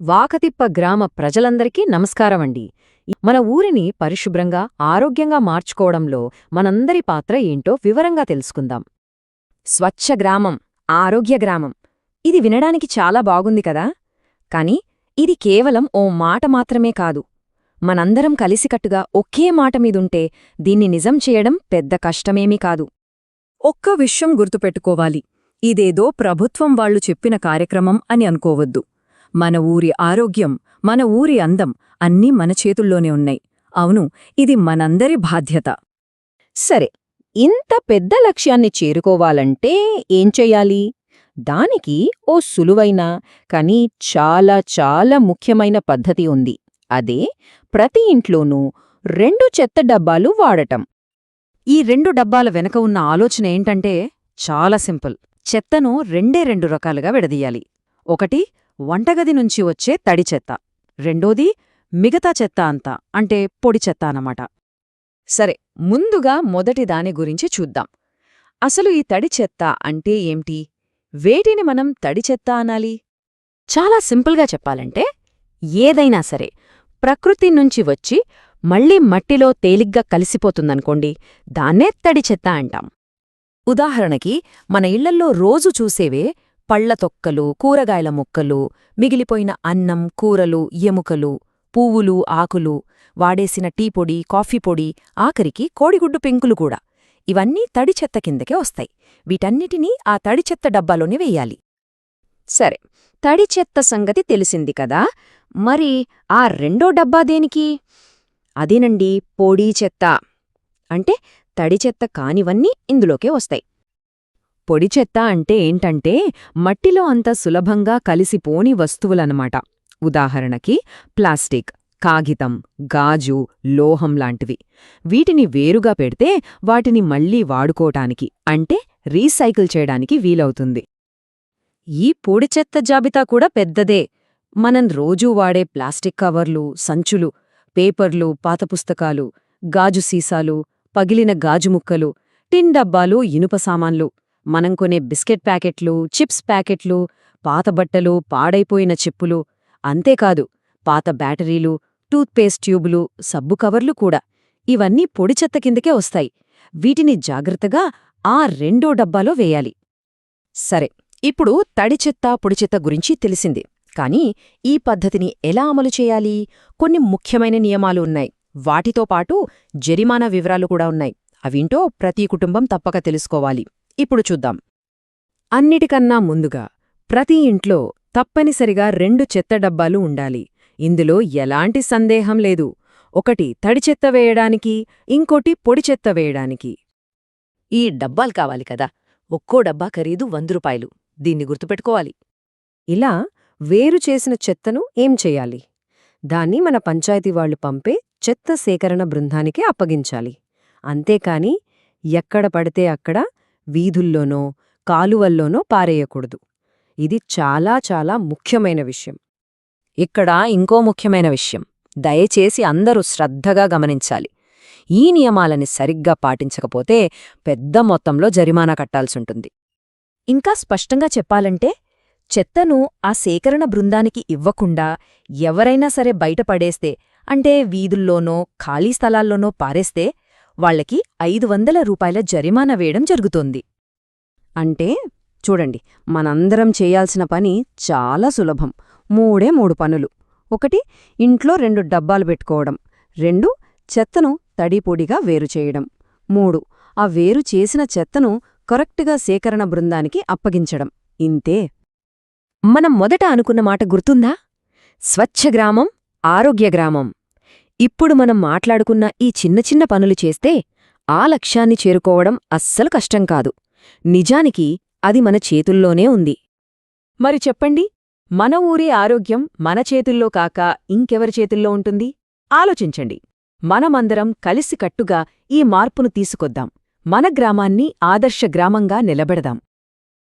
వాకతిప్ప గ్రామ ప్రజలందరికీ నమస్కారమండి. మన ఊరిని పరిశుభ్రంగా ఆరోగ్యంగా మార్చుకోవడంలో మనందరి పాత్ర ఏంటో వివరంగా తెలుసుకుందాం. స్వచ్ఛ గ్రామం ఆరోగ్య గ్రామం. ఇది వినడానికి చాలా బాగుంది కదా? కాని ఇది కేవలం ఓ మాట మాత్రమే కాదు. మనందరం కలిసికట్టుగా ఒకే మాట మీదుంటే దీన్ని నిజం చేయడం పెద్ద కష్టమేమీ కాదు. ఒక్క విషయం గుర్తుపెట్టుకోవాలి. ఇదేదో ప్రభుత్వం వాళ్ళు చెప్పిన కార్యక్రమం అని అనుకోవద్దు. మన ఊరి ఆరోగ్యం మన ఊరి అందం అన్నీ మన చేతుల్లోనే ఉన్నాయి. అవును ఇది మనందరి బాధ్యత. సరే ఇంత పెద్ద లక్ష్యాన్ని చేరుకోవాలంటే ఏం చెయ్యాలి? దానికి ఓ సులువైన కానీ చాలా చాలా ముఖ్యమైన పద్ధతి ఉంది. అదే ప్రతి ఇంట్లోనూ రెండు చెత్త డబ్బాలు వాడటం. ఈ రెండు డబ్బాల వెనక ఉన్న ఆలోచన ఏంటంటే చాలా సింపుల్. చెత్తను రెండే రెండు రకాలుగా విడదీయాలి. ఒకటి వంటగది నుంచి వచ్చే తడి చెత్త. రెండోది మిగతా చెత్త అంతా అంటే పొడి చెత్త అన్నమాట. సరే ముందుగా మొదటి దాని గురించి చూద్దాం. అసలు ఈ తడి చెత్త అంటే ఏమిటి? వేటిని మనం తడి చెత్త అనాలి? చాలా సింపుల్గా చెప్పాలంటే ఏదైనా సరే ప్రకృతి నుంచి వచ్చి మళ్ళీ మట్టిలో తేలిగ్గా కలిసిపోతుందనుకోండి దాన్నే తడి చెత్త అంటాం. ఉదాహరణకి మన ఇళ్ళల్లో రోజు చూసేవే పళ్ళ తొక్కలు కూరగాయల ముక్కలు మిగిలిపోయిన అన్నం కూరలు ఎముకలు పువ్వులు ఆకులు వాడేసిన టీ పొడి కాఫీ పొడి ఆఖరికి కోడిగుడ్డు పెంకులు కూడా. ఇవన్నీ తడి చెత్త కిందకే వస్తాయి. వీటన్నిటినీ ఆ తడి చెత్త డబ్బాలోనే వెయ్యాలి సరే తడి చెత్త సంగతి తెలిసింది కదా? మరి ఆ రెండో డబ్బా దేనికి? అదేనండి పొడి చెత్త. అంటే తడి చెత్త కానివన్నీ ఇందులోకే వస్తాయి. పొడి చెత్త అంటే ఏంటంటే మట్టిలో అంత సులభంగా కలిసిపోని వస్తువులనమాట ఉదాహరణకి ప్లాస్టిక్ కాగితం గాజు లోహం లాంటివి. వీటిని వేరుగా పెడితే వాటిని మళ్ళీ వాడుకోటానికి అంటే రీసైకిల్ చేయడానికి వీలవుతుంది. ఈ పొడి చెత్త జాబితా కూడా పెద్దదే. మనం రోజూ వాడే ప్లాస్టిక్ కవర్లు సంచులు పేపర్లు పాత పుస్తకాలు గాజు సీసాలు పగిలిన గాజు ముక్కలు టిన్ డబ్బాలు ఇనుప సామాన్లు. మనం కొనే బిస్కెట్ ప్యాకెట్లు చిప్స్ ప్యాకెట్లు పాత బట్టలు పాడైపోయిన చెప్పులు అంతేకాదు పాత బ్యాటరీలు టూత్పేస్ట్ ట్యూబులు సబ్బు కవర్లు కూడా. ఇవన్నీ పొడి చెత్త కిందకే వస్తాయి. వీటిని జాగ్రత్తగా ఆ రెండో డబ్బాలో వేయాలి. సరే ఇప్పుడు తడి చెత్త పొడి చెత్త గురించి తెలిసింది. కానీ ఈ పద్ధతిని ఎలా అమలు చేయాలి? కొన్ని ముఖ్యమైన నియమాలు ఉన్నాయి. వాటితో పాటు జరిమానా వివరాలు కూడా ఉన్నాయి. అవింటో ప్రతి కుటుంబం తప్పక తెలుసుకోవాలి. ఇప్పుడు చూద్దాం. అన్నిటికన్నా ముందుగా ప్రతి ఇంట్లో తప్పనిసరిగా రెండు చెత్త డబ్బాలు ఉండాలి. ఇందులో ఎలాంటి సందేహం లేదు. ఒకటి తడి చెత్త వేయడానికి ఇంకోటి పొడి చెత్త వేయడానికి. ఈ డబ్బాలు కావాలి కదా. ఒక్కో డబ్బా ఖరీదు వంద రూపాయలు. దీన్ని గుర్తుపెట్టుకోవాలి. ఇలా వేరు చేసిన చెత్తను ఏం చెయ్యాలి దాన్ని మన పంచాయతీ వాళ్ళు పంపే చెత్త సేకరణ బృందానికి అప్పగించాలి. అంతేకాని ఎక్కడ పడితే అక్కడ వీధుల్లోనో కాలువల్లోనో పారేయకూడదు. ఇది చాలా చాలా ముఖ్యమైన విషయం. ఇక్కడ ఇంకో ముఖ్యమైన విషయం. దయచేసి అందరూ శ్రద్ధగా గమనించాలి. ఈ నియమాలని సరిగ్గా పాటించకపోతే పెద్ద మొత్తంలో జరిమానా కట్టాల్సుంటుంది. ఇంకా స్పష్టంగా చెప్పాలంటే చెత్తను ఆ సేకరణ బృందానికి ఇవ్వకుండా ఎవరైనా సరే బయటపడేస్తే అంటే వీధుల్లోనో ఖాళీ స్థలాల్లోనో పారేస్తే వాళ్ళకి ఐదు వందల రూపాయల జరిమానా వేయడం జరుగుతోంది. అంటే చూడండి మనందరం చేయాల్సిన పని చాలా సులభం. మూడే మూడు పనులు. ఒకటి ఇంట్లో రెండు డబ్బాలు పెట్టుకోవడం. రెండు చెత్తను తడిపొడిగా వేరు చేయడం. మూడు ఆ వేరు చేసిన చెత్తను కరెక్టుగా సేకరణ బృందానికి అప్పగించడం. ఇంతే. మనం మొదట అనుకున్న మాట గుర్తుందా? స్వచ్ఛ గ్రామం ఆరోగ్య గ్రామం. ఇప్పుడు మనం మాట్లాడుకున్న ఈ చిన్న చిన్న పనులు చేస్తే ఆ లక్ష్యాన్ని చేరుకోవడం అస్సలు కష్టం కాదు. నిజానికి అది మన చేతుల్లోనే ఉంది. మరి చెప్పండి మన ఊరి ఆరోగ్యం మన చేతుల్లో కాక ఇంకెవరి చేతుల్లో ఉంటుంది? ఆలోచించండి. మనమందరం కలిసికట్టుగా ఈ మార్పును తీసుకొద్దాం. మన గ్రామాన్ని ఆదర్శ గ్రామంగా నిలబెడదాం.